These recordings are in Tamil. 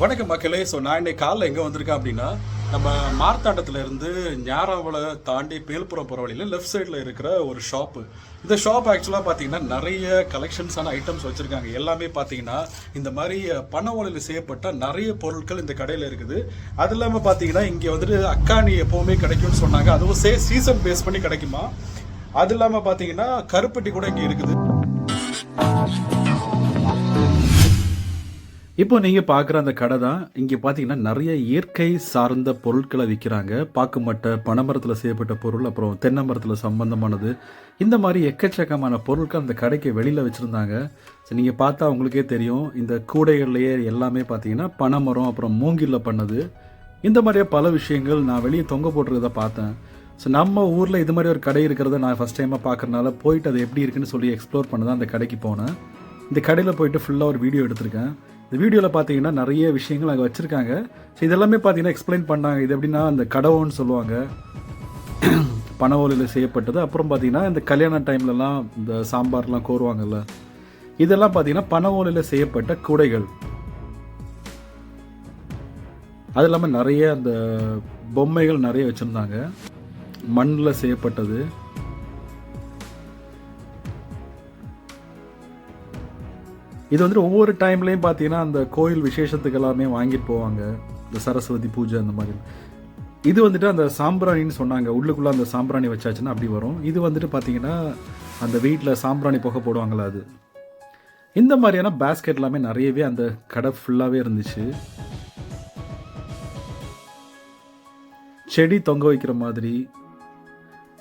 வணக்கம் மக்களே. ஸோ நான் இன்னைக்கு காலைல எங்கே வந்திருக்கேன் அப்படின்னா நம்ம மார்த்தாண்டத்துலேருந்து ஞாராவளை தாண்டி பேல்புரம் போகிற வழியில் லெஃப்ட் சைடில் இருக்கிற ஒரு ஷாப்பு இந்த ஷாப் ஆக்சுவலாக பார்த்தீங்கன்னா நிறைய கலெக்ஷன்ஸான ஐட்டம்ஸ் வச்சுருக்காங்க. எல்லாமே பார்த்தீங்கன்னா இந்த மாதிரி பண ஓலையில் செய்யப்பட்ட நிறைய பொருட்கள் இந்த கடையில் இருக்குது. அது இல்லாமல் பார்த்தீங்கன்னா இங்கே வந்துட்டு அக்காணி எப்போவுமே கிடைக்கும்னு சொன்னாங்க. அதுவும் சே சீசன் பேஸ் பண்ணி கிடைக்குமா? அது இல்லாமல் பார்த்தீங்கன்னா கருப்பட்டி கூட இங்கே இருக்குது. இப்போ நீங்க பார்க்குற அந்த கடை தான் இங்க பாத்தீங்கன்னா நிறைய இயற்கை சார்ந்த பொருட்களை விற்கிறாங்க. பாக்குமட்டை பனைமரத்தில் செய்யப்பட்ட பொருள் அப்புறம் தென்னை மரத்தில் சம்பந்தமானது. இந்த மாதிரி எக்கச்சக்கமான பொருட்கள் அந்த கடைக்கு வெளியில வச்சிருந்தாங்க. ஸோ நீங்க பார்த்தா உங்களுக்கே தெரியும். இந்த கூடைகள்லயே எல்லாமே பார்த்தீங்கன்னா பனைமரம் அப்புறம் மூங்கில்ல பண்ணது. இந்த மாதிரியே பல விஷயங்கள் நான் வெளியே தொங்க போட்டிருக்கத பார்த்தேன். ஸோ நம்ம ஊரில் இது மாதிரி ஒரு கடை இருக்கிறத நான் ஃபஸ்ட் டைமாக பார்க்கறனால போயிட்டு அது எப்படி இருக்குன்னு சொல்லி எக்ஸ்ப்ளோர் பண்ண தான் அந்த கடைக்கு போனேன். இந்த கடையில் போயிட்டு ஃபுல்லாக ஒரு வீடியோ எடுத்திருக்கேன். இந்த வீடியோவில் பார்த்தீங்கன்னா நிறைய விஷயங்கள் அங்கே வச்சுருக்காங்க. ஸோ இதெல்லாமே பார்த்தீங்கன்னா எக்ஸ்பிளைன் பண்ணாங்க. இது எப்படின்னா அந்த கடவுன்னு சொல்லுவாங்க. பனவோலையில் செய்யப்பட்டது. அப்புறம் பார்த்தீங்கன்னா இந்த கல்யாண டைம்லலாம் இந்த சாம்பார்லாம் கோருவாங்கல்ல. இதெல்லாம் பார்த்தீங்கன்னா பனவோலையில் செய்யப்பட்ட கூடைகள். அது இல்லாமல் நிறைய அந்த பொம்மைகள் நிறைய வச்சுருந்தாங்க. மண்ணில் செய்யப்பட்டது. இது வந்துட்டு ஒவ்வொரு டைம்லேயும் பார்த்தீங்கன்னா அந்த கோயில் விசேஷத்துக்கு எல்லாமே வாங்கிட்டு போவாங்க. இந்த சரஸ்வதி பூஜை அந்த மாதிரி. இது வந்துட்டு அந்த சாம்பிராணின்னு சொன்னாங்க. உள்ளுக்குள்ளே அந்த சாம்பிராணி வச்சாச்சுன்னா அப்படி வரும். இது வந்துட்டு பார்த்தீங்கன்னா அந்த வீட்டில் சாம்பிராணி புகை போடுவாங்களா அது. இந்த மாதிரியான பேஸ்கெட் எல்லாமே நிறையவே அந்த கடை ஃபுல்லாகவே இருந்துச்சு. செடி தொங்க வைக்கிற மாதிரி.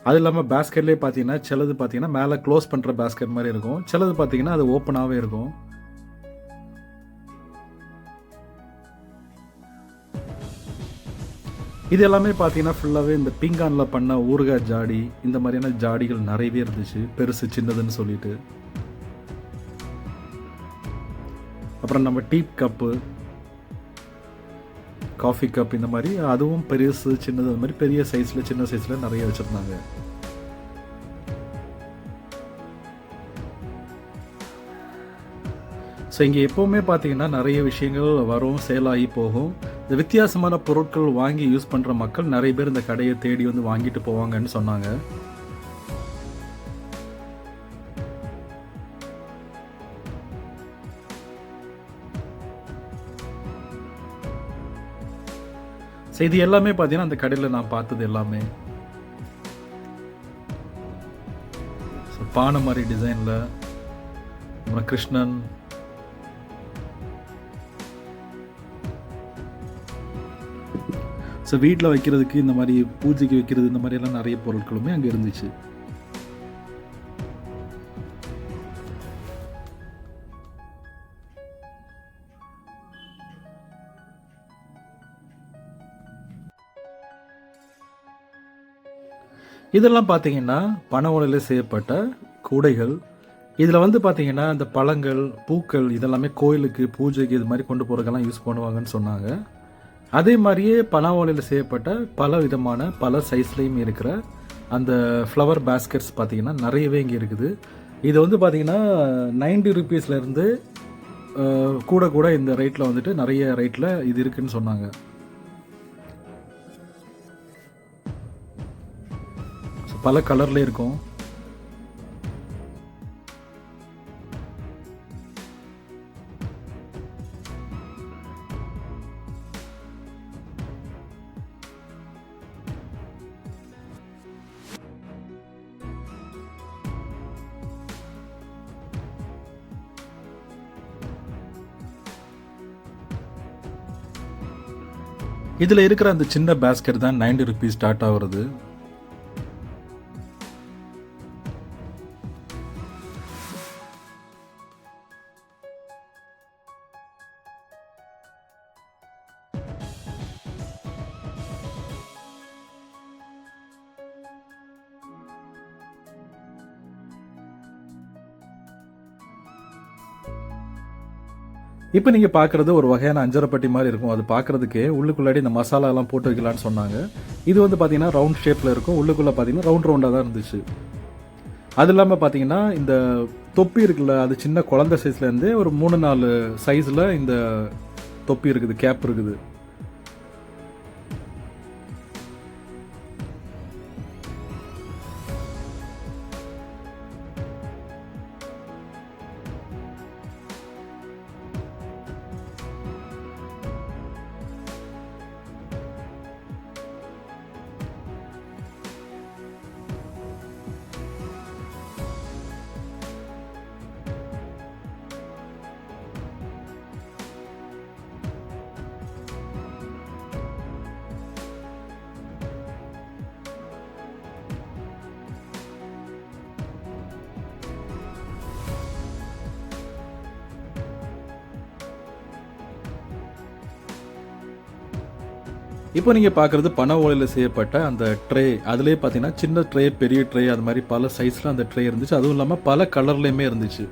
அது இல்லாமல் பேஸ்கெட்லேயே பார்த்தீங்கன்னா சிலது பார்த்தீங்கன்னா மேலே க்ளோஸ் பண்ணுற பேஸ்கெட் மாதிரி இருக்கும். சிலது பார்த்தீங்கன்னா அது ஓப்பனாகவே இருக்கும். இது எல்லாமே பார்த்தீங்கன்னா ஃபுல்லாகவே இந்த பீங்கானில் பண்ண ஊறுகாய் ஜாடி இந்த மாதிரியான ஜாடிகள் நிறையவே இருந்துச்சு. பெருசு சின்னதுன்னு சொல்லிட்டு. அப்புறம் நம்ம டீ கப்பு காஃபி கப் இந்த மாதிரி அதுவும் பெருசு சின்னது அந்த மாதிரி பெரிய சைஸில் சின்ன சைஸில் நிறைய வச்சுருந்தாங்க. ஸோ இங்கே எப்போவுமே பார்த்தீங்கன்னா நிறைய விஷயங்கள் வரும் சேலாகி போகும். இந்த வித்தியாசமான பொருட்கள் வாங்கி யூஸ் பண்ணுற மக்கள் நிறைய பேர் இந்த கடையை தேடி வந்து வாங்கிட்டு போவாங்கன்னு சொன்னாங்க. ஸோ இது எல்லாமே பார்த்தீங்கன்னா அந்த கடையில் நான் பார்த்தது எல்லாமே. ஸோ பானை மாதிரி டிசைனில் அப்புறம் கிருஷ்ணன் ஸோ வீட்டில் வைக்கிறதுக்கு இந்த மாதிரி பூஜைக்கு வைக்கிறது இந்த மாதிரி எல்லாம் நிறைய பொருட்களுமே அங்கே இருந்துச்சு. இதெல்லாம் பார்த்தீங்கன்னா பண ஓலையில் செய்யப்பட்ட கூடைகள். இதில் வந்து பார்த்தீங்கன்னா இந்த பழங்கள் பூக்கள் இதெல்லாமே கோயிலுக்கு பூஜைக்கு இது மாதிரி கொண்டு போகிறதுக்கெல்லாம் யூஸ் பண்ணுவாங்கன்னு சொன்னாங்க. அதே மாதிரியே பனை ஓலையில் செய்யப்பட்ட பல விதமான பல சைஸ்லேயும் இருக்கிற அந்த ஃப்ளவர் பேஸ்கெட்ஸ் பார்த்தீங்கன்னா நிறையவே இங்கே இருக்குது. இது வந்து பார்த்திங்கன்னா நைன்டி ருபீஸ்லேருந்து கூட கூட இந்த ரேட்டில் வந்துட்டு நிறைய ரேட்டில் இது இருக்குதுன்னு சொன்னாங்க. பல கலர்லேயே இருக்கும். இதில் இருக்கிற அந்த சின்ன பேஸ்கெட் தான் 90 ருபீஸ் ஸ்டார்ட் ஆகுறது. இப்போ நீங்கள் பார்க்குறது ஒரு வகையான அஞ்சரைப்பட்டி மாதிரி இருக்கும். அது பார்க்குறதுக்கே உள்ளுக்குள்ளாடி இந்த மசாலா எல்லாம் போட்டு வைக்கலான்னு சொன்னாங்க. இது வந்து பார்த்தீங்கன்னா ரவுண்ட் ஷேப்பில் இருக்கும். உள்ளுக்குள்ளே பார்த்தீங்கன்னா ரவுண்ட் ரவுண்டாக தான் இருந்துச்சு. அது இல்லாமல் பார்த்தீங்கன்னா இந்த தொப்பி இருக்குல்ல அது சின்ன குழந்தை சைஸ்லேருந்து ஒரு மூணு நாலு சைஸில் இந்த தொப்பி இருக்குது கேப் இருக்குது. இப்போ நீங்கள் பார்க்குறது பனை ஓலையில் செய்யப்பட்ட அந்த ட்ரே அதுலேயே பார்த்தீங்கன்னா சின்ன ட்ரே பெரிய ட்ரே அது மாதிரி பல சைஸில் அந்த ட்ரே இருந்துச்சு. அதுவும் இல்லாமல் பல கலர்லேயுமே இருந்துச்சு.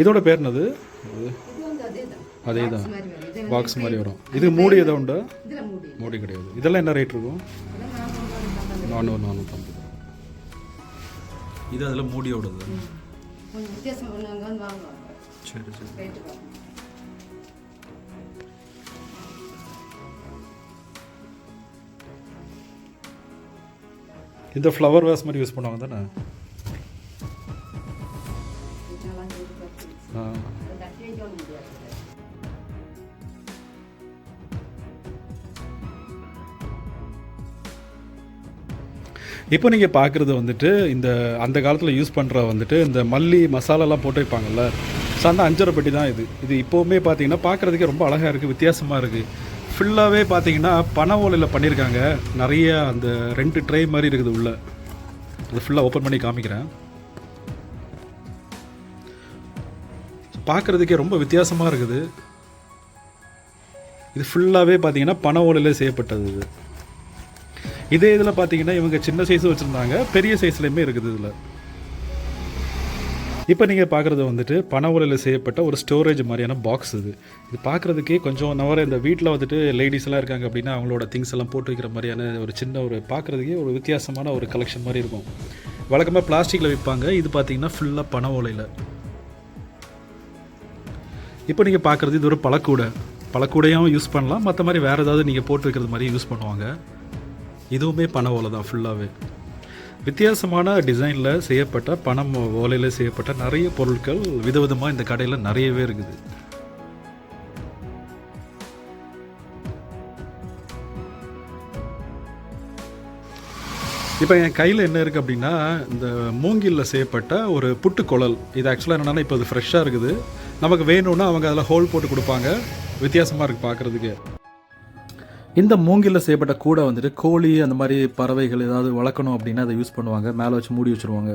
இதோட பேர் என்னது? அதே தான் பாக்ஸ் மாதிரி வரும். இது மூடி எதோ உண்டு? மூடி கிடையாது. இதெல்லாம் என்ன ரேட் இருக்கும்? நானூறு நானூறு நானூற்றம்பது. இது அதில் மூடியோடது. கொஞ்சம் வித்தியாசம் பண்ணுவாங்க வந்து வாங்குவாங்க. சரி சரி. இந்த ஃப்ளவர் வேஸ் மாதிரி யூஸ் பண்ணுவாங்க தானே. ஆ. இப்போ நீங்கள் பார்க்குறது வந்துட்டு இந்த அந்த காலத்தில் யூஸ் பண்ணுற வந்துட்டு இந்த மல்லி மசாலாலாம் போட்டு வைப்பாங்கல்ல ஸோ அந்த அஞ்சரை பெட்டி தான் இது. இது இப்போவுமே பார்த்தீங்கன்னா பார்க்குறதுக்கே ரொம்ப அழகாக இருக்குது வித்தியாசமாக இருக்குது ஃபுல்லாகவே பார்த்தீங்கன்னா பனை ஓலையில் பண்ணியிருக்காங்க நிறைய அந்த ரெண்டு ட்ரை மாதிரி இருக்குது உள்ள. அது ஃபுல்லாக ஓப்பன் பண்ணி காமிக்கிறேன். பார்க்குறதுக்கே ரொம்ப வித்தியாசமாக இருக்குது. இது ஃபுல்லாகவே பார்த்தீங்கன்னா பனை ஓலையில் செய்யப்பட்டது இது. இதே இதில் பார்த்தீங்கன்னா இவங்க சின்ன சைஸும் வச்சுருந்தாங்க பெரிய சைஸ்லையுமே இருக்குது இதில். இப்போ நீங்கள் பார்க்குறது வந்துட்டு பண ஓலையில் செய்யப்பட்ட ஒரு ஸ்டோரேஜ் மாதிரியான பாக்ஸ் இது. இது பார்க்குறதுக்கே கொஞ்சம் நவர இந்த வீட்டில் வந்துட்டு லேடிஸ்லாம் இருக்காங்க அப்படின்னா அவங்களோட திங்ஸ் எல்லாம் போட்டு வைக்கிற மாதிரியான ஒரு சின்ன ஒரு பார்க்குறதுக்கே ஒரு வித்தியாசமான ஒரு கலெக்ஷன் மாதிரி இருக்கும். வழக்கமாக பிளாஸ்டிக்கில் விற்பாங்க இது பார்த்தீங்கன்னா ஃபுல்லாக பண ஓலையில் இப்போ நீங்கள் பார்க்குறது இது ஒரு பழக்கூடை. பழக்கூடையும் யூஸ் பண்ணலாம். மற்ற மாதிரி வேறு ஏதாவது நீங்கள் போட்டு வைக்கிறது மாதிரி யூஸ் பண்ணுவாங்க. இதுவுமே பனை ஓலை தான் ஃபுல்லாகவே வித்தியாசமான டிசைனில் செய்யப்பட்ட பணம் ஓலையில் செய்யப்பட்ட நிறைய பொருட்கள் விதவிதமாக இந்த கடையில் நிறையவே இருக்குது. இப்போ என் கையில் என்ன இருக்குது அப்படின்னா இந்த மூங்கிலில் செய்யப்பட்ட ஒரு புட்டு குழல். இது ஆக்சுவலாக என்னென்னா இப்போ அது ஃப்ரெஷ்ஷாக இருக்குது. நமக்கு வேணும்னா அவங்க அதில் ஹோல் போட்டு கொடுப்பாங்க. வித்தியாசமாக இருக்குது பார்க்குறதுக்கு இந்த மூங்கிலில் செய்யப்பட்ட கூடை வந்துட்டு கோழி அந்த மாதிரி பறவைகள் ஏதாவது வளர்க்கணும் அப்படின்னா அதை யூஸ் பண்ணுவாங்க. மேலே வச்சு மூடி வச்சுருவாங்க.